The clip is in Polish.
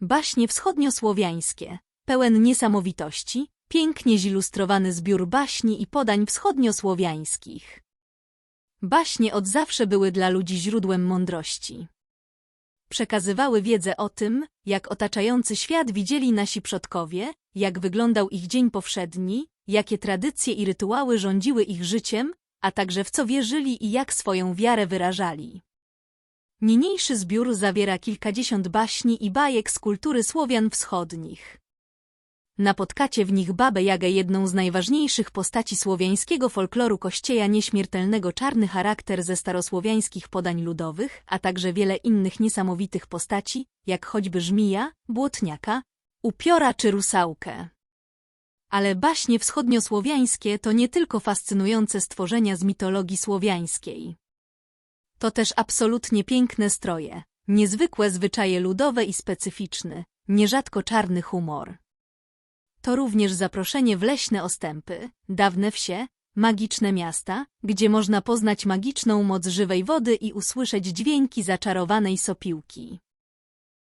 Baśnie wschodniosłowiańskie, pełen niesamowitości, pięknie zilustrowany zbiór baśni i podań wschodniosłowiańskich. Baśnie od zawsze były dla ludzi źródłem mądrości. Przekazywały wiedzę o tym, jak otaczający świat widzieli nasi przodkowie, jak wyglądał ich dzień powszedni, jakie tradycje i rytuały rządziły ich życiem, a także w co wierzyli i jak swoją wiarę wyrażali. Niniejszy zbiór zawiera kilkadziesiąt baśni i bajek z kultury Słowian wschodnich. Napotkacie w nich Babę Jagę jedną z najważniejszych postaci słowiańskiego folkloru Kościeja Nieśmiertelnego czarny charakter ze starosłowiańskich podań ludowych, a także wiele innych niesamowitych postaci, jak choćby żmija, błotniaka, upiora czy rusałkę. Ale baśnie wschodniosłowiańskie to nie tylko fascynujące stworzenia z mitologii słowiańskiej. To też absolutnie piękne stroje, niezwykłe zwyczaje ludowe i specyficzny, nierzadko czarny humor. To również zaproszenie w leśne ostępy, dawne wsie, magiczne miasta, gdzie można poznać magiczną moc żywej wody i usłyszeć dźwięki zaczarowanej sopiłki.